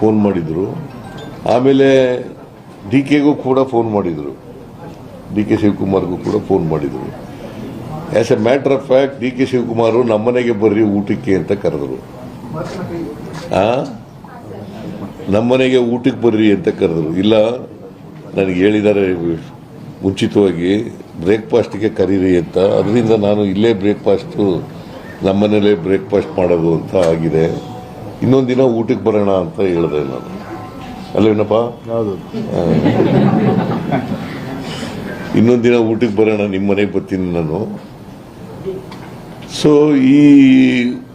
Phone ಮಾಡಿದ್ರು. ಆಮೇಲೆ D ಕೆಗೂ ಕೂಡ ಫೋನ್ ಮಾಡಿದ್ರು. ಡಿ ಕೆ ಶಿವಕುಮಾರ್ಗೂ ಕೂಡ ಫೋನ್ ಮಾಡಿದ್ರು. As a matter of fact D K Shivakumar ನಮ್ಮನೆಗೆ ಬರ್ರಿ ಊಟಕ್ಕೆ ಅಂತ ಕರೆದ್ರು. ಆ? ನಮ್ಮನೆಗೆ ಊಟಕ್ಕೆ ಬರ್ರಿ ಅಂತ ಕರೆದ್ರು. ಇಲ್ಲ, ನನಗೆ ಹೇಳಿದ್ದಾರೆ ಮುಂಚಿತವಾಗಿ ಬ್ರೇಕ್ಫಾಸ್ಟ್ಗೆ ಕರೀರಿ ಅಂತ. ಅದರಿಂದ ನಾನು ಇಲ್ಲೇ ಬ್ರೇಕ್ಫಾಸ್ಟು ನಮ್ಮನೇಲೇ ಬ್ರೇಕ್ಫಾಸ್ಟ್ ಮಾಡೋದು ಅಂತ ಆಗಿದೆ. ಇನ್ನೊಂದು ದಿನ ಊಟಕ್ಕೆ ಬರೋಣ ಅಂತ ಹೇಳಿದೆ ನಾನು. ಅಲ್ವೇನಪ್ಪ? ಇನ್ನೊಂದು ದಿನ ಊಟಕ್ಕೆ ಬರೋಣ ನಿಮ್ಮ ಮನೆಗೆ ಬರ್ತೀನಿ ನಾನು. ಸೊ ಈ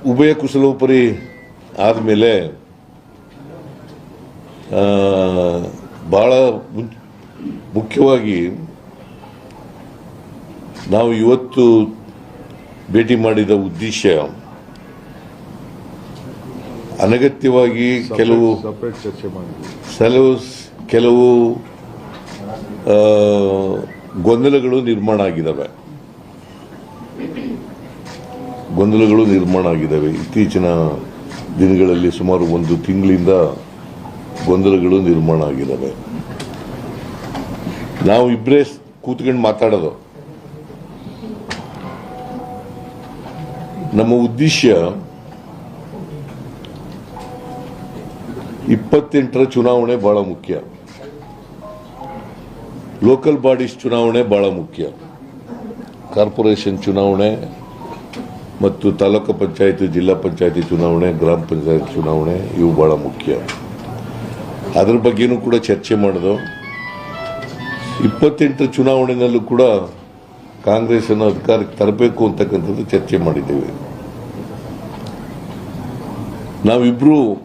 ಉಭಯ ಕುಶಲೋಪರಿ ಆದಮೇಲೆ ಭಾಳ ಮುನ್- ಮುಖ್ಯವಾಗಿ ನಾವು ಇವತ್ತು ಭೇಟಿ ಮಾಡಿದ ಉದ್ದೇಶ ಅನಗತ್ಯವಾಗಿ ಕೆಲವು ಸಪರೇಟ್ ಚರ್ಚೆ ಮಾಡಿದ್ವಿ. ಕೆಲವು ಕೆಲವು ಗೊಂದಲಗಳು ನಿರ್ಮಾಣ ಆಗಿದ್ದಾವೆ. ಗೊಂದಲಗಳು ನಿರ್ಮಾಣ ಆಗಿದ್ದಾವೆ. ಇತ್ತೀಚಿನ ದಿನಗಳಲ್ಲಿ ಸುಮಾರು ಒಂದು ತಿಂಗಳಿಂದ ಗೊಂದಲಗಳು ನಿರ್ಮಾಣ ಆಗಿದ್ದಾವೆ. ನಾವು ಇಬ್ಬರೇ ಕೂತ್ಕೊಂಡು ಮಾತಾಡೋದು. ನಮ್ಮ ಉದ್ದೇಶ ಇಪ್ಪತ್ತೆಂಟರ ಚುನಾವಣೆ ಬಹಳ ಮುಖ್ಯ. ಲೋಕಲ್ ಬಾಡೀಸ್ ಚುನಾವಣೆ ಬಹಳ ಮುಖ್ಯ. ಕಾರ್ಪೊರೇಷನ್ ಚುನಾವಣೆ ಮತ್ತು ತಾಲೂಕು ಪಂಚಾಯಿತಿ, ಜಿಲ್ಲಾ ಪಂಚಾಯಿತಿ ಚುನಾವಣೆ, ಗ್ರಾಮ ಪಂಚಾಯತ್ ಚುನಾವಣೆ ಇವು ಬಹಳ ಮುಖ್ಯ. ಅದ್ರ ಬಗ್ಗೆನೂ ಕೂಡ ಚರ್ಚೆ ಮಾಡೋದು. ಇಪ್ಪತ್ತೆಂಟರ ಚುನಾವಣೆಯಲ್ಲೂ ಕೂಡ ಕಾಂಗ್ರೆಸ್ ಅನ್ನು ಅಧಿಕಾರಕ್ಕೆ ತರಬೇಕು ಅಂತಕ್ಕಂಥದ್ದು ಚರ್ಚೆ ಮಾಡಿದ್ದೇವೆ. ನಾವಿಬ್ರು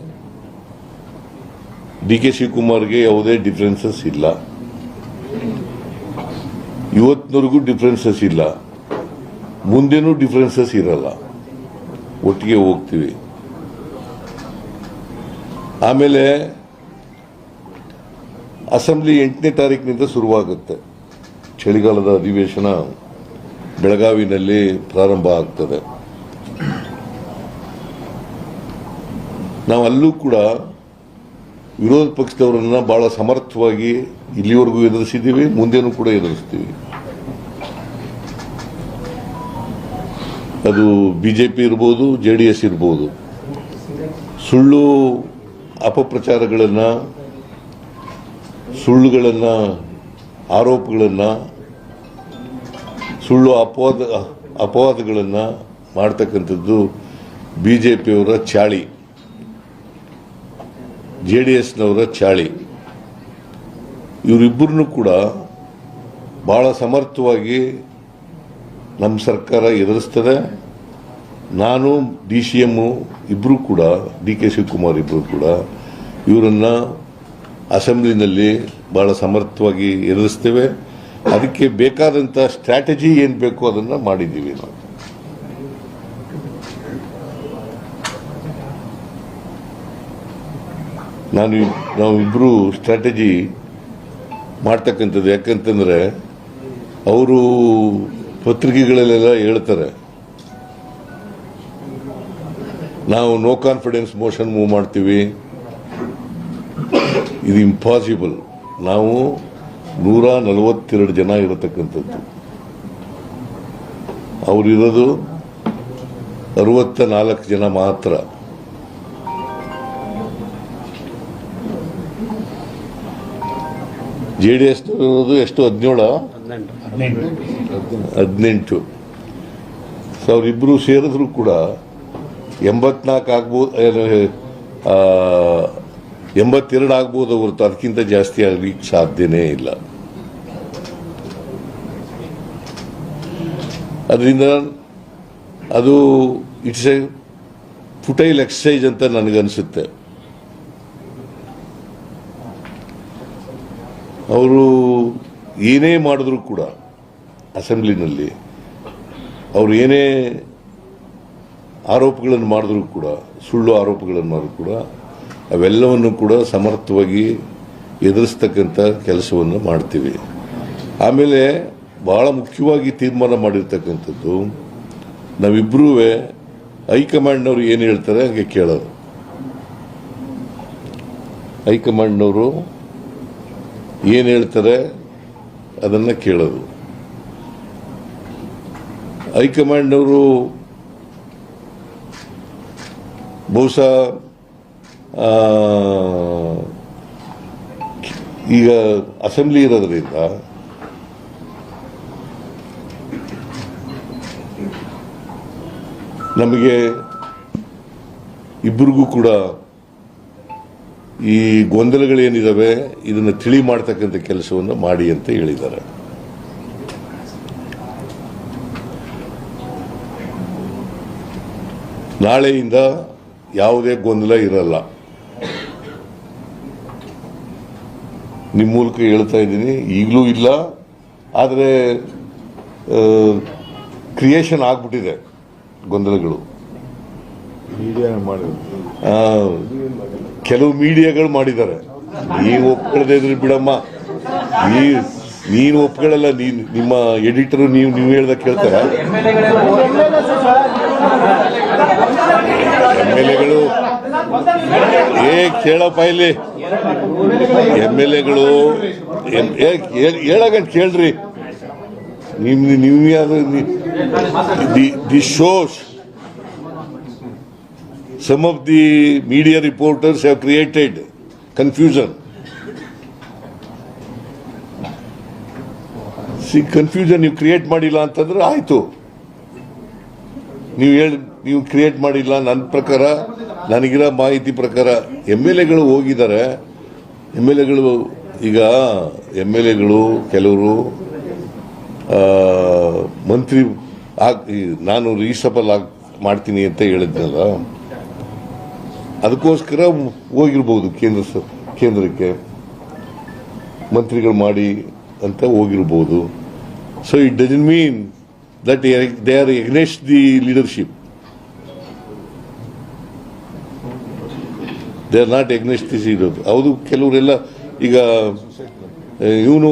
ಡಿ ಕೆ ಶಿವಕುಮಾರ್ಗೆ ಯಾವುದೇ ಡಿಫ್ರೆನ್ಸಸ್ ಇಲ್ಲ. ಇವತ್ತಿನವರೆಗೂ ಡಿಫ್ರೆನ್ಸಸ್ ಇಲ್ಲ. ಮುಂದೇನೂ ಡಿಫ್ರೆನ್ಸಸ್ ಇರಲ್ಲ. ಒಟ್ಟಿಗೆ ಹೋಗ್ತೀವಿ. ಆಮೇಲೆ ಅಸೆಂಬ್ಲಿ ಎಂಟನೇ ತಾರೀಕಿನಿಂದ ಶುರುವಾಗುತ್ತೆ. ಚಳಿಗಾಲದ ಅಧಿವೇಶನ ಬೆಳಗಾವಿನಲ್ಲಿ ಪ್ರಾರಂಭ ಆಗ್ತದೆ. ನಾವು ಅಲ್ಲೂ ಕೂಡ ವಿರೋಧ ಪಕ್ಷದವರನ್ನ ಬಹಳ ಸಮರ್ಥವಾಗಿ ಇಲ್ಲಿವರೆಗೂ ಎದುರಿಸಿದ್ದೀವಿ, ಮುಂದೇನೂ ಕೂಡ ಎದುರಿಸ್ತೀವಿ. ಅದು ಬಿಜೆಪಿ ಇರ್ಬೋದು, ಜೆ ಡಿ ಎಸ್ ಇರ್ಬೋದು. ಸುಳ್ಳು ಅಪಪ್ರಚಾರಗಳನ್ನು, ಸುಳ್ಳುಗಳನ್ನು, ಆರೋಪಗಳನ್ನು, ಸುಳ್ಳು ಅಪವಾದ, ಅಪವಾದಗಳನ್ನು ಮಾಡ್ತಕ್ಕಂಥದ್ದು ಬಿ ಜೆ ಚಾಳಿ. ಜೆ ಡಿ ಎಸ್ನವರ ಚಾಳಿ. ಇವರಿಬ್ಬರನ್ನು ಕೂಡ ಬಹಳ ಸಮರ್ಥವಾಗಿ ನಮ್ಮ ಸರ್ಕಾರ ಎದುರಿಸ್ತದೆ. ನಾನು ಡಿ ಸಿ ಎಮ್ಮು ಇಬ್ಬರು ಕೂಡ, ಡಿ ಕೆ ಶಿವಕುಮಾರ್ ಇಬ್ಬರು ಕೂಡ ಇವರನ್ನು ಅಸೆಂಬ್ಲಿನಲ್ಲಿ ಬಹಳ ಸಮರ್ಥವಾಗಿ ಎದುರಿಸ್ತೇವೆ. ಅದಕ್ಕೆ ಬೇಕಾದಂಥ ಸ್ಟ್ರಾಟಜಿ ಏನು ಬೇಕು ಅದನ್ನು ಮಾಡಿದ್ದೀವಿ ನಾವು. ನಾನು ನಾವಿಬ್ಬರು ಸ್ಟ್ರಾಟಜಿ ಮಾಡ್ತಕ್ಕಂಥದ್ದು ಯಾಕಂತಂದರೆ ಅವರು ಪತ್ರಿಕೆಗಳಲ್ಲೆಲ್ಲ ಹೇಳ್ತಾರೆ. ನಾವು ನೋ ಕಾನ್ಫಿಡೆನ್ಸ್ ಮೋಷನ್ ಮೂವ್ ಮಾಡ್ತೀವಿ. ಇದು ಇಂಪಾಸಿಬಲ್ ನಾವು ನೂರ ನಲವತ್ತೆರಡು ಜನ ಇರತಕ್ಕಂಥದ್ದು. ಅವರಿರೋದು ಅರವತ್ತ ನಾಲ್ಕು ಜನ ಮಾತ್ರ. ಜೆ ಡಿ ಎಸ್ ಎಷ್ಟು? ಹದಿನೇಳು? ಹದಿನೆಂಟು. ಸೊ ಅವರಿಬ್ಬರು ಸೇರಿದ್ರು ಕೂಡ ಎಂಬತ್ನಾಲ್ಕು ಆಗ್ಬೋದು ಎಂಬತ್ತೆರಡು ಆಗ್ಬೋದು ಹೊರತು. ಅದಕ್ಕಿಂತ ಜಾಸ್ತಿ ಆಗ್ಲಿಕ್ಕೆ ಸಾಧ್ಯನೇ ಇಲ್ಲ. ಅದರಿಂದ ಅದು ಇಟ್ಸ್ ಎ ಫುಟೈಲ್ ಎಕ್ಸಸೈಜ್ ಅಂತ ನನಗನ್ಸುತ್ತೆ. ಅವರು ಏನೇ ಮಾಡಿದ್ರು ಕೂಡ ಅಸೆಂಬ್ಲಿನಲ್ಲಿ ಅವರು ಏನೇ ಆರೋಪಗಳನ್ನು ಮಾಡಿದ್ರು ಕೂಡ, ಸುಳ್ಳು ಆರೋಪಗಳನ್ನು ಮಾಡಿದ್ರು ಕೂಡ, ಅವೆಲ್ಲವನ್ನು ಕೂಡ ಸಮರ್ಥವಾಗಿ ಎದುರಿಸ್ತಕ್ಕಂಥ ಕೆಲಸವನ್ನು ಮಾಡ್ತೀವಿ. ಆಮೇಲೆ ಬಹಳ ಮುಖ್ಯವಾಗಿ ತೀರ್ಮಾನ ಮಾಡಿರ್ತಕ್ಕಂಥದ್ದು ನಾವಿಬ್ಬರೂ ಹೈಕಮಾಂಡ್ನವರು ಏನು ಹೇಳ್ತಾರೆ, ಹಾಗೆ ಕೇಳೋದು. ಹೈಕಮಾಂಡ್ನವರು ಏನು ಹೇಳ್ತಾರೆ? ಅದನ್ನು ಕೇಳೋದು. ಹೈಕಮಾಂಡ್ನವರು ಬಹುಶಃ ಈಗ ಅಸೆಂಬ್ಲಿ ಇರೋದ್ರಿಂದ ನಮಗೆ ಇಬ್ಬರಿಗೂ ಕೂಡ ಈ ಗೊಂದಲಗಳೇನಿದಾವೆ ಇದನ್ನು ತಿಳಿ ಮಾಡ್ತಕ್ಕಂಥ ಕೆಲಸವನ್ನು ಮಾಡಿ ಅಂತ ಹೇಳಿದ್ದಾರೆ. ನಾಳೆಯಿಂದ ಯಾವುದೇ ಗೊಂದಲ ಇರಲ್ಲ. ನಿಮ್ಮ ಮೂಲಕ ಹೇಳ್ತಾ ಇದ್ದೀನಿ ಈಗಲೂ ಇಲ್ಲ. ಆದರೆ ಕ್ರಿಯೇಷನ್ ಆಗ್ಬಿಟ್ಟಿದೆ ಗೊಂದಲಗಳು. ಮಾಡಿದ್ರು. ಆ, ಕೆಲವು ಮೀಡಿಯಾಗಳು ಮಾಡಿದ್ದಾರೆ. ನೀವು ಒಪ್ಕೊಳ್ಳದೆ ಇದ್ರೆ ಬಿಡಮ್ಮ. ನೀ ನೀನು ಒಪ್ಕೊಳ್ಳಲ್ಲ, ನೀನ್ ನಿಮ್ಮ ಎಡಿಟರ್ ನೀವು ನೀವು ಹೇಳ್ದ ಕೇಳ್ತಾರ. ಎಂ ಎಲ್ ಎಗಳು ಏ, ಕೇಳಪ್ಪ ಇಲ್ಲಿ. ಎಂ ಎಲ್ ಎಗಳು ಹೇಳಗಂಟ ಕೇಳ್ರಿ. ನಿಮ್ ನೀವು ಯಾರು the shows some of the media reporters have created confusion. See confusion ನೀವು ಕ್ರಿಯೇಟ್ ಮಾಡಿಲ್ಲ ಅಂತಂದ್ರೆ ಆಯಿತು. ನೀವು ಹೇಳಿ, ನೀವು ಕ್ರಿಯೇಟ್ ಮಾಡಿಲ್ಲ ನನ್ನ ಪ್ರಕಾರ, ನನಗಿರೋ ಮಾಹಿತಿ ಪ್ರಕಾರ ಎಂ ಎಲ್ ಎಗಳು ಹೋಗಿದ್ದಾರೆ. ಎಂ ಎಲ್ ಎಗಳು ಈಗ ಎಂ ಎಲ್ ಎಗಳು, ಕೆಲವರು ಮಂತ್ರಿ ಆಗಿ ನಾನು ರೀಸಬಲ್ ಆಗಿ ಮಾಡ್ತೀನಿ ಅಂತ ಹೇಳಿದ್ನಲ್ಲ. ಅದಕ್ಕೋಸ್ಕರ ಹೋಗಿರ್ಬೋದು ಕೇಂದ್ರ ಸ- ಕೇಂದ್ರಕ್ಕೆ. ಮಂತ್ರಿಗಳು ಮಾಡಿ ಅಂತ ಹೋಗಿರ್ಬೋದು. So it doesn't mean that they are against the leadership they are not against this ಇರೋದು ಹೌದು ಕೆಲವರೆಲ್ಲ ಈಗ ಇವನು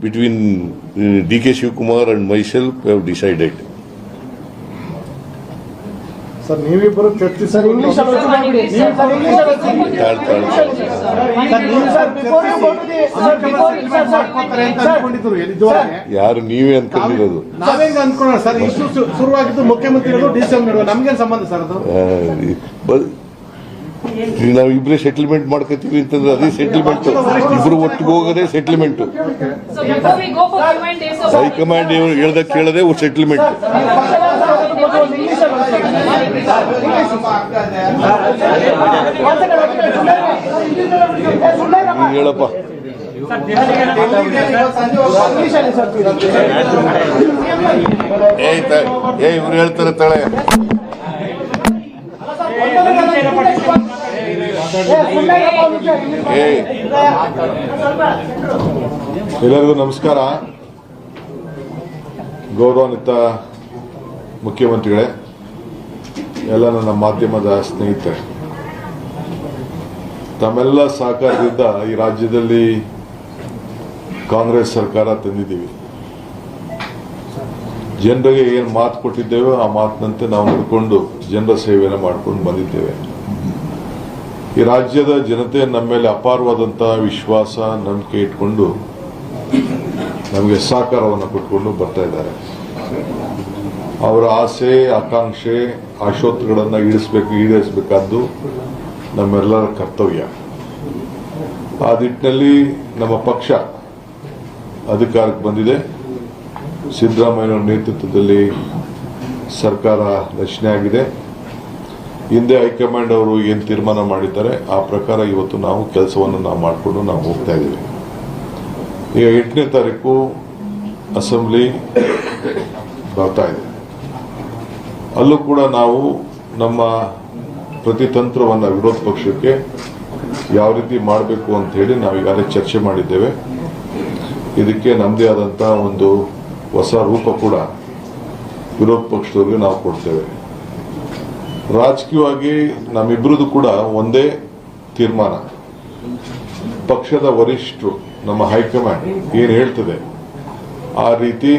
between uh, DK Shivkumar and myself have decided. Sir ನೀವಿಬ್ಬರು ಚರ್ಚಿಸಿ ಸರ್ ಇಂಗ್ಲಿಷ್ ಅಲ್ಲಿ ಒತ್ತು ಸರ್ ಸರ್ ಇಂಗ್ಲಿಷ್ ಅಲ್ಲಿ ನಿಜವಾಗಿ ಯಾರು ನೀವೇ ಅನ್ಕೊಂಡಿರೋದು? ನಾವೇಂಗ ಅನ್ಕೊಳ್ಳೋಣ ಸರ್ ಇಷ್ಟು ಶುರುವಾಗಿದ್ದು ಮುಖ್ಯಮಂತ್ರಿಗಳು ಡಿ ಸಿ ನಮ್ಗೇನ್ ಸಂಬಂಧ ಸರ್ ಅದು? ಈಗ ನಾವು ಇಬ್ಬರೇ ಸೆಟಲ್ಮೆಂಟ್ ಮಾಡ್ಕೋತೀವಿ ಅಂತಂದ್ರೆ ಅದೇ ಸೆಟಲ್ಮೆಂಟ್ ಇಬ್ರು ಒಟ್ಟಿಗೆ ಹೋಗೋದೇ ಸೆಟಲ್ಮೆಂಟ್. ಹೈಕಮಾಂಡ್ ಹೇಳ್ದ ಕೇಳದೆ ಸೆಟಲ್ಮೆಂಟ್ ಹೇಳಪ್ಪ. ಏ, ಇವ್ರು ಹೇಳ್ತಾರೆ ತಳೆ. ಎಲ್ಲರಿಗೂ ನಮಸ್ಕಾರ. ಗೌರವಾನ್ವಿತ ಮುಖ್ಯಮಂತ್ರಿಗಳೇ, ಎಲ್ಲ ನನ್ನ ಮಾಧ್ಯಮದ ಸ್ನೇಹಿತರೆ. ತಮ್ಮೆಲ್ಲ ಸಹಕಾರದಿಂದ ಈ ರಾಜ್ಯದಲ್ಲಿ ಕಾಂಗ್ರೆಸ್ ಸರ್ಕಾರ ತಂದಿದ್ದೀವಿ. ಜನರಿಗೆ ಏನು ಮಾತು ಕೊಟ್ಟಿದ್ದೇವೋ ಆ ಮಾತಿನಂತೆ ನಾವು ನಡ್ಕೊಂಡು ಜನರ ಸೇವೆಯನ್ನು ಮಾಡ್ಕೊಂಡು ಬಂದಿದ್ದೇವೆ. ಈ ರಾಜ್ಯದ ಜನತೆ ನಮ್ಮ ಮೇಲೆ ಅಪಾರವಾದಂತಹ ವಿಶ್ವಾಸ ನಂಬಿಕೆ ಇಟ್ಕೊಂಡು ನಮಗೆ ಸಹಕಾರವನ್ನು ಕೊಟ್ಕೊಂಡು ಬರ್ತಾ ಇದ್ದಾರೆ. ಅವರ ಆಸೆ, ಆಕಾಂಕ್ಷೆ, ಆಶೋತ್ತರಗಳನ್ನು ಈಡಿಸಬೇಕು ಈಡೇರಿಸಬೇಕಾದ್ದು ನಮ್ಮೆಲ್ಲರ ಕರ್ತವ್ಯ. ಆ ನಿಟ್ಟಿನಲ್ಲಿ ನಮ್ಮ ಪಕ್ಷ ಅಧಿಕಾರಕ್ಕೆ ಬಂದಿದೆ. ಸಿದ್ದರಾಮಯ್ಯನವರ ನೇತೃತ್ವದಲ್ಲಿ ಸರ್ಕಾರ ರಚನೆ ಆಗಿದೆ ಹಿಂದೆ ಹೈಕಮಾಂಡ್ ಅವರು ಏನು ತೀರ್ಮಾನ ಮಾಡಿದ್ದಾರೆ, ಆ ಪ್ರಕಾರ ಇವತ್ತು ನಾವು ಕೆಲಸವನ್ನು ನಾವು ಮಾಡಿಕೊಂಡು ನಾವು ಹೋಗ್ತಾ ಇದ್ದೀವಿ ಈಗ ಎಂಟನೇ ತಾರೀಕು ಅಸೆಂಬ್ಲಿ ಬರ್ತಾ ಇದೆ. ಅಲ್ಲೂ ಕೂಡ ನಾವು ನಮ್ಮ ಪ್ರತಿತಂತ್ರವನ್ನು ವಿರೋಧ ಪಕ್ಷಕ್ಕೆ ಯಾವ ರೀತಿ ಮಾಡಬೇಕು ಅಂತ ಹೇಳಿ ನಾವು ಈಗಾಗಲೇ ಚರ್ಚೆ ಮಾಡಿದ್ದೇವೆ. ಇದಕ್ಕೆ ನಮ್ಮದೇ ಆದಂಥ ಒಂದು ಹೊಸ ರೂಪ ಕೂಡ ವಿರೋಧ ಪಕ್ಷದವರಿಗೆ ನಾವು ಕೊಡ್ತೇವೆ. ರಾಜಕೀಯವಾಗಿ ನಮ್ಮಿಬ್ರದ್ದು ಕೂಡ ಒಂದೇ ತೀರ್ಮಾನ. ಪಕ್ಷದ ವರಿಷ್ಠರು, ನಮ್ಮ ಹೈಕಮಾಂಡ್ ಏನು ಹೇಳ್ತದೆ, ಆ ರೀತಿ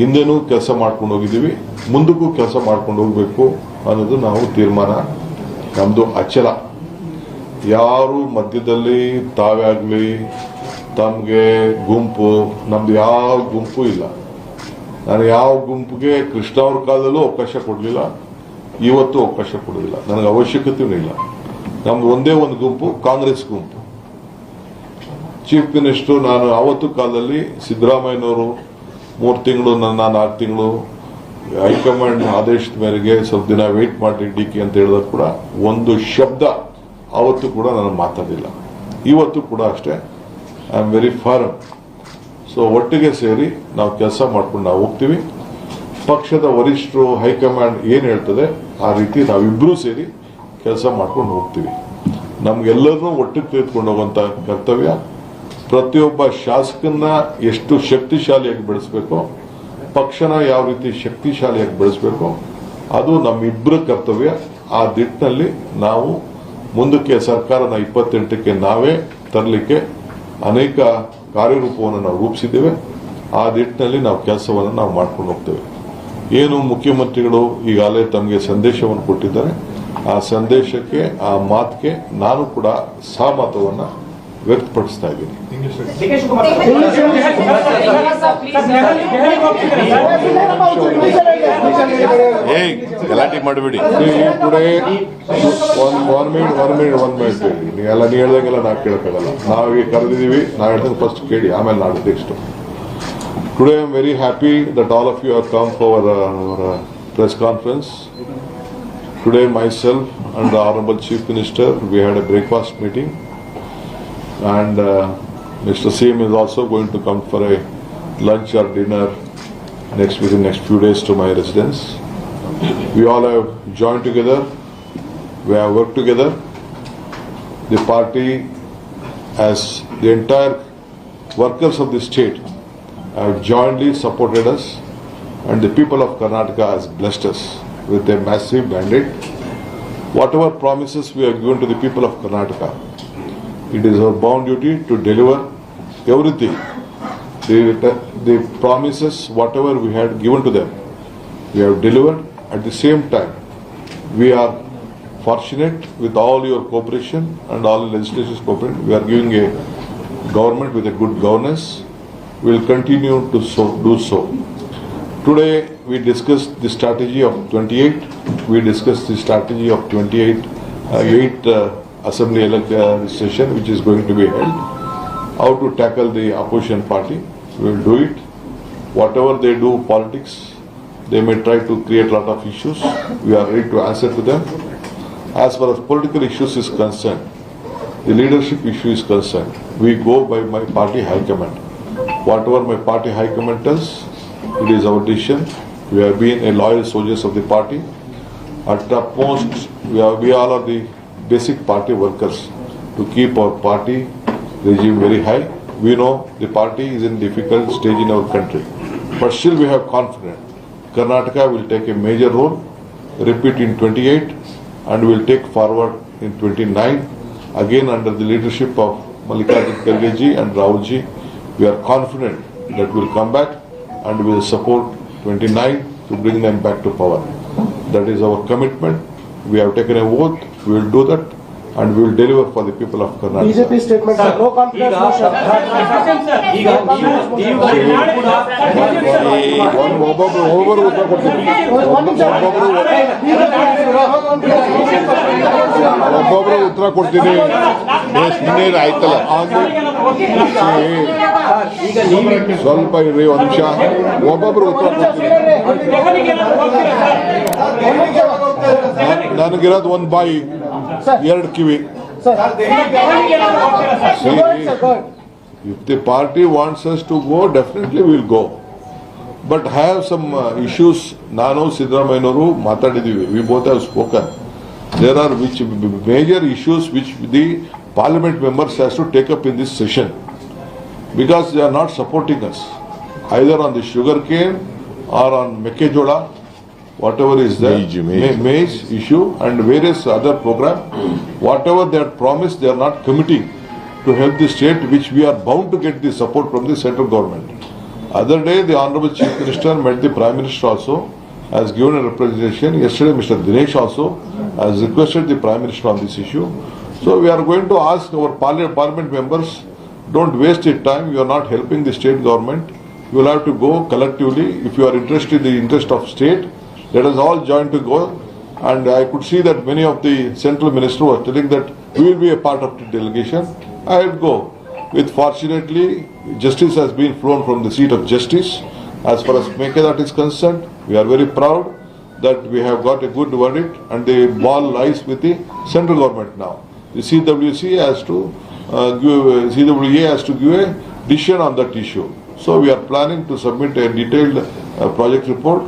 ಹಿಂದೆನೂ ಕೆಲಸ ಮಾಡ್ಕೊಂಡು ಹೋಗಿದ್ದೀವಿ, ಮುಂದಕ್ಕೂ ಕೆಲಸ ಮಾಡ್ಕೊಂಡು ಹೋಗಬೇಕು ಅನ್ನೋದು ನಾವು ತೀರ್ಮಾನ. ನಮ್ಮದು ಅಚಲ. ಯಾರು ಮಧ್ಯದಲ್ಲಿ ತಾವೇ ಆಗಲಿ ತಮಗೆ ಗುಂಪು, ನಮ್ದು ಯಾವ ಗುಂಪು ಇಲ್ಲ. ನಾನು ಯಾವ ಗುಂಪಿಗೆ ಕೃಷ್ಣ ಅವ್ರ ಕಾಲದಲ್ಲೂ ಅವಕಾಶ ಕೊಡಲಿಲ್ಲ. ಇವತ್ತು ಅವಕಾಶ ಕೊಡೋದಿಲ್ಲ. ನನಗೆ ಅವಶ್ಯಕತೆಯೂ ಇಲ್ಲ. ನಮ್ದು ಒಂದೇ ಒಂದು ಗುಂಪು, ಕಾಂಗ್ರೆಸ್ ಗುಂಪು. ಚೀಫ್ ಮಿನಿಸ್ಟರ್ ನಾನು ಆವತ್ತು ಕಾಲದಲ್ಲಿ ಸಿದ್ದರಾಮಯ್ಯನವರು ಮೂರು ತಿಂಗಳು, ನನ್ನ ನಾಲ್ಕು ತಿಂಗಳು, ಹೈಕಮಾಂಡ್ ಆದೇಶದ ಮೇರೆಗೆ ಸ್ವಲ್ಪ ದಿನ ವೇಟ್ ಮಾಡಿ ಡಿ ಅಂತ ಹೇಳಿದಾಗ ಕೂಡ ಒಂದು ಶಬ್ದ ಆವತ್ತು ಕೂಡ ನಾನು ಮಾತಾಡಿಲ್ಲ ಇವತ್ತು ಕೂಡ ಅಷ್ಟೇ. I am very firm so ಒಟ್ಟಿಗೆ ಸೇರಿ ನಾವು ಕೆಲಸ ಮಾಡ್ಕೊಂಡು ನಾವು ಹೋಗ್ತೀವಿ. ಪಕ್ಷದ ವರಿಷ್ಠರು, ಹೈಕಮಾಂಡ್ ಏನು ಹೇಳ್ತದೆ ಆ ರೀತಿ ನಾವಿಬ್ಬರೂ ಸೇರಿ ಕೆಲಸ ಮಾಡ್ಕೊಂಡು ಹೋಗ್ತೀವಿ. ನಮ್ಗೆಲ್ಲರನ್ನೂ ಒಟ್ಟಿಗೆ ತೆಗೆದುಕೊಂಡು ಹೋಗುವಂತ ಕರ್ತವ್ಯ. ಪ್ರತಿಯೊಬ್ಬ ಶಾಸಕನ್ನ ಎಷ್ಟು ಶಕ್ತಿಶಾಲಿಯಾಗಿ ಬೆಳೆಸ್ಬೇಕು, ಪಕ್ಷನ ಯಾವ ರೀತಿ ಶಕ್ತಿಶಾಲಿಯಾಗಿ ಬೆಳೆಸ್ಬೇಕು, ಅದು ನಮ್ಮಿಬ್ಬರ ಕರ್ತವ್ಯ. ಆ ದಿಟ್ಟಿನಲ್ಲಿ ನಾವು ಮುಂದಕ್ಕೆ ಸರ್ಕಾರನ ಇಪ್ಪತ್ತೆಂಟಕ್ಕೆ ನಾವೇ ತರಲಿಕ್ಕೆ ಅನೇಕ ಕಾರ್ಯರೂಪವನ್ನು ನಾವು ರೂಪಿಸಿದ್ದೇವೆ. ಆ ದಿಟ್ಟಿನಲ್ಲಿ ನಾವು ಕೆಲಸವನ್ನು ನಾವು ಮಾಡ್ಕೊಂಡು ಹೋಗ್ತೇವೆ. ಏನು ಮುಖ್ಯಮಂತ್ರಿಗಳು ಈಗಾಗಲೇ ತಮಗೆ ಸಂದೇಶವನ್ನು ಕೊಟ್ಟಿದ್ದಾರೆ, ಆ ಸಂದೇಶಕ್ಕೆ, ಆ ಮಾತಿಗೆ ನಾನು ಕೂಡ ಸಹಮತವನ್ನು ವ್ಯಕ್ತಪಡಿಸ್ತಾ ಇದ್ದೀನಿ. ಏಯ್, ಗಲಾಟೆ ಮಾಡಬೇಡಿ. Today one one minute one minute one minute ಹೇಳಿ. ನೀವೆಲ್ಲ ನೀವು ಹೇಳ್ದಂಗೆಲ್ಲ ನಾವು ಕೇಳಕ್ಕಾಗಲ್ಲ. ನಾವೀಗ ಕರೆದಿದ್ದೀವಿ, ನಾವು ಹೇಳ್ದಂಗೆ ಫಸ್ಟ್ ಕೇಳಿ, ಆಮೇಲೆ ನಾಳೆ next Today I am very happy that all of you have come for our, our uh, press conference. Today myself and the Honorable Chief Minister, we had a breakfast meeting and uh, Mr. Sim is also going to come for a lunch or dinner next within next few days to my residence. We all have joined together, we have worked together. The party as the entire workers of the state have jointly supported us, and the people of Karnataka has blessed us with a massive mandate. Whatever promises we have given to the people of Karnataka, it is our bound duty to deliver everything. The, the promises, whatever we had given to them, we have delivered. At the same time, we are fortunate with all your cooperation and all the legislative cooperation. We are giving a government with a good governance. Will continue to so, do so. Today, we discussed the strategy of 28. We discussed the strategy of 28, uh, 8 uh, assembly uh, session which is going to be held. How to tackle the opposition party. We will do it. Whatever they do politics, they may try to create a lot of issues. We are ready to answer to them. As far as political issues is concerned, the leadership issue is concerned, we go by my party high command. Whatever my party high command tells, it is our decision. We have been a loyal soldiers of the party. At the most, we, are, we all are the basic party workers to keep our party regime very high. We know the party is in difficult stage in our country, but still we have confidence. Karnataka will take a major role, repeat in 28, and will take forward in 29. Again, under the leadership of Mallikarjun Kharge and Rahul ji, we are confident that we will come back and we will support 29 to bring them back to power. That is our commitment. We have taken a oath, we will do that. And we will deliver for the people of Karnataka. Motion ಈಗ ನೀವು ನೀವು ಕೂಡ ಒಂದು ಒಬ್ಬೊಬ್ರು ಒಬ್ಬೊಬ್ರು ಉತ್ತರ ನಿಮಿಷ ಒಬ್ಬೊಬ್ರು ಉತ್ತರ ಕೊಡ್ತೀನಿ ಸುಮ್ಮನೆ ಆಯ್ತಲ್ಲ ಸ್ವಲ್ಪ ಇರ್ರಿ ಒಂದು ನಿಮಿಷ ಒಬ್ಬೊಬ್ರು ಉತ್ತರ ಕೊಡ್ತೀನಿ ನನಗಿರೋದು ಒಂದು ಬಾಯಿ, ಎರಡು ಕಿವಿ. If the party wants us to go definitely will go but I have some issues ನಾನು, ಸಿದ್ದರಾಮಯ್ಯನವರು ಮಾತಾಡಿದ್ದೀವಿ. We both have spoken there are which major issues which the parliament members has to take up in this session because they are not supporting us either on the sugar cane or on ಮೆಕ್ಕೆಜೋಳ whatever is there. Maize, maize. Maize issue and various other program. Whatever they had promised, they are not committing to help the state, which we are bound to get the support from the central government. Other day, the Honorable Chief Minister met the Prime Minister also, has given a representation. Yesterday, Mr. Dinesh also has requested the Prime Minister on this issue. So we are going to ask our parliament members, don't waste your time, you are not helping the state government. You will have to go collectively, if you are interested in the interest of state, let us all join to go. And I could see that many of the central ministers were telling that we will be a part of the delegation. I will go. With fortunately, justice has been flown from the seat of justice. As far as Mekedat is concerned, we are very proud that we have got a good verdict and the ball lies with the central government now. The CWC has to uh, give, CWA has to give a decision on that issue. So we are planning to submit a detailed uh, project report,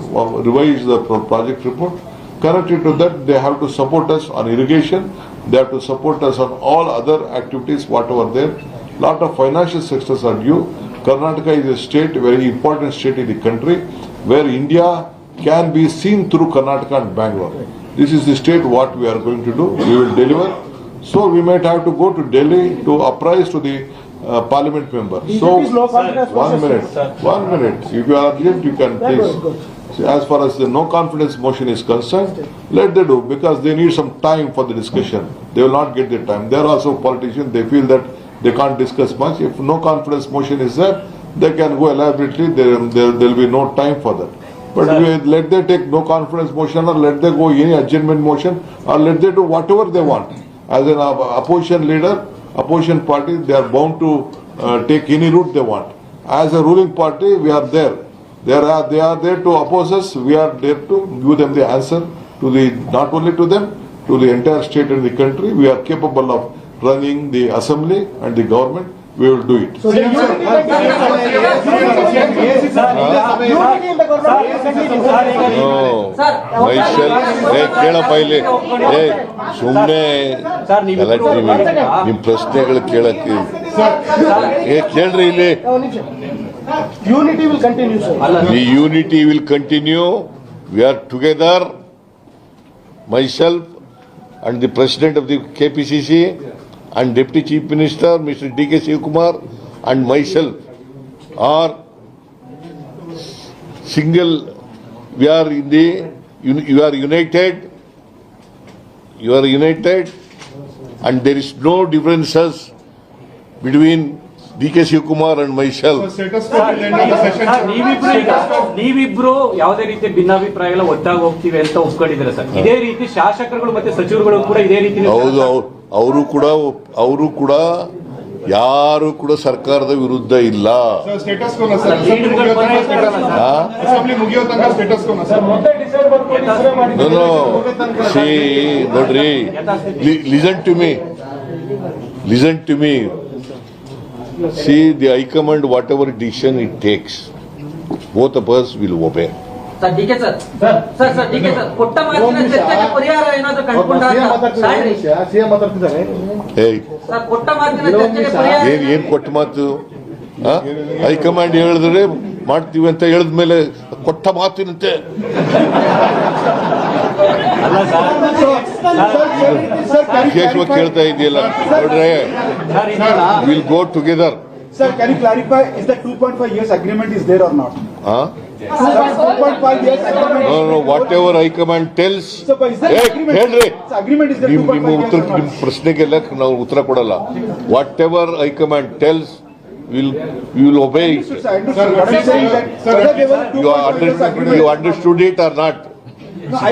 revise the pro- project report. Connected to that, they have to support us on irrigation, they have to support us on all other activities, whatever there. Lot of financial sectors are due. Karnataka is a state, very important state in the country, where India can be seen through Karnataka and Bangalore. This is the state what we are going to do, we will deliver. So we might have to go to Delhi to apprise to the uh, parliament member. So, is no confidence one motion. minute, one minute. If you are urgent, you can please. good, good. See, As far as the no confidence motion is concerned, let they do, because they need some time for the discussion. They will not get the time. They are also politicians, they feel that they can't discuss much. If no confidence motion is there, they can go elaborately, there, there will be no time for that. But we, let they take no confidence motion or let they go any adjournment motion or let they do whatever they want. As an op- opposition leader, opposition party, they are bound to uh, take any route they want. As a ruling party, we are there. They are, they are there to oppose us, we are there to give them the answer to the, not only to them, to the entire state and the country. We are capable of running the assembly and the government, we will do it. So you unity unity in the government. Myself ಏ ಕೇಳಪ್ಪ ಇಲ್ಲಿ ಏ ಸುಮ್ಮನೆ sir, ನೀವಿಬ್ರು- ನಿಮ್ ಪ್ರಶ್ನೆಗಳು ಕೇಳಕ್ಕೆ ಏ ಕೇಳ್ರಿ ಇಲ್ಲಿ ಒಂದ್ ನಿಮಿಷ. Unity will continue, sir. The unity will continue. We are together, myself and the President of the KPCC and Deputy Chief Minister, Mr. D.K. Shivkumar and myself are single, we are in the, you you are united, you are united and there is no differences between D.K. Shivakumar and myself. ಸರ್, ನೀವಿಬ್ರು ಯಾವುದೇ ರೀತಿ ಭಿನ್ನಾಭಿಪ್ರಾಯ ಒಟ್ಟಾಗಿ ಹೋಗ್ತೀವಿ ಅಂತ ಒಪ್ಕೊಂಡಿದ್ರೆ sir ಇದೇ ರೀತಿ ಶಾಸಕರುಗಳು ಮತ್ತೆ ಸಚಿವರುಗಳು ಕೂಡ ಇದೇ ರೀತಿ ಹೌದು ಅವರು ಕೂಡ ಅವರು ಕೂಡ ಯಾರು ಕೂಡ ಸರ್ಕಾರದ ವಿರುದ್ಧ ಇಲ್ಲ. ಸ್ಟೇಟಸ್ ಕೋನ ಸರ್ ಲೀಡರ್ಗಳು ಪರ ಸರ್. ಆ? ಮುಗಿಯೋ ತನಕ ಸ್ಟೇಟಸ್ ಕೋನ ಸರ್ ಮತ್ತೆ ಡಿಸೈಡ್ ಮಾಡ್ಕೊಂಡು No, no. See, ನೋಡ್ರಿ listen to me listen to me see the high command whatever decision it takes both uh us will obey sir D K sir. Sir sir D K sir ಕೊಟ್ಟ ಮಾತಿನ ಚರ್ಚೆಗೆ ಪರಿಹಾರ ಏನಾದ್ರು ಕಂಡುಕೊಂಡ್ರ ಮಾತಾಡ್ತಿದ್ದಾರೆ CM ಮಾತಾಡ್ತಿದ್ದಾರೆ sir ಕೊಟ್ಟ ಮಾತಿನ ಚರ್ಚೆಗೆ ಪರಿಹಾರ ಏನ್ ಏನ್ ಕೊಟ್ಟ ಮಾತು? ಆ? ಹೈಕಮಾಂಡ್ ಹೇಳಿದ್ರೆ ಮಾಡ್ತೀವಿ ಅಂತ ಹೇಳಿದ ಮೇಲೆ ಕೊಟ್ಟ ಮಾತಿನಂತೆ. ಅಲ್ಲ ಸರ್. ವಿಶೇಷವಾಗಿ ಕೇಳ್ತಾ ಇದೆಯಲ್ಲ. ನೋಡ್ರೆ sir will go together Sir, can you clarify, is the 2.5 years agreement is there or not? No, no, whatever high-command tells, tells ಹೇಳ್ರಿ ನಿಮ್ ನಿಮ್ಮ ಉತ್ತರ ನಿಮ್ಮ ಪ್ರಶ್ನೆಗೆಲ್ಲ ನಾವು ಉತ್ತರ ಕೊಡಲ್ಲ. Whatever high command tells will will obey you you you understood it or not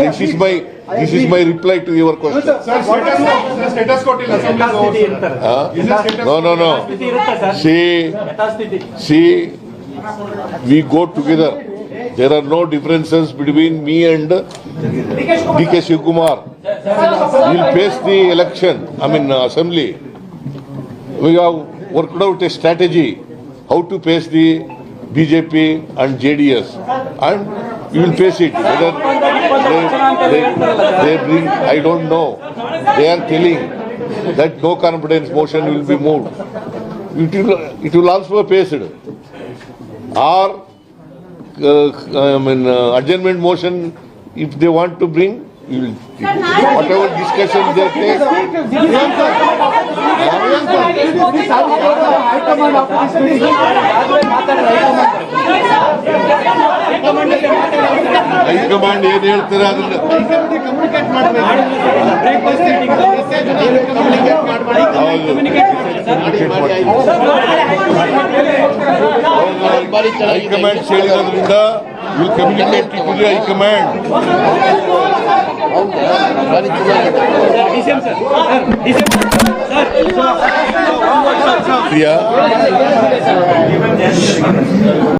this is my this is my reply to your question question. Status status ಕೊಟ್ಟಿಲ್ಲ ಯಥಾಸ್ಥಿತಿ ಇರ್ತಾರೆ ನೋ ನೋ ನೋ ಸ್ಥಿತಿ ಇರುತ್ತೆ ಸರ್ ಸಿ ಯಥಾಸ್ಥಿತಿ see we go together there There are no differences between me and D.K. Shivkumar. We'll face the election, I mean uh, assembly. We have worked out a strategy how to face the BJP and JDS. And we will face it. Whether they, they, they bring, I don't know. They are telling that no confidence motion will be moved. It will, it will also be faced. Or I mean, uh, adjournment motion, if they want to bring, we will, whatever discussion they take, high command ಏನ್ ಹೇಳ್ತಾರೆ ಅದನ್ನ? Communicate ಮಾಡಬೇಕು high command ಹೇಳಿರೋದ್ರಿಂದ will communicate to the high command Priya?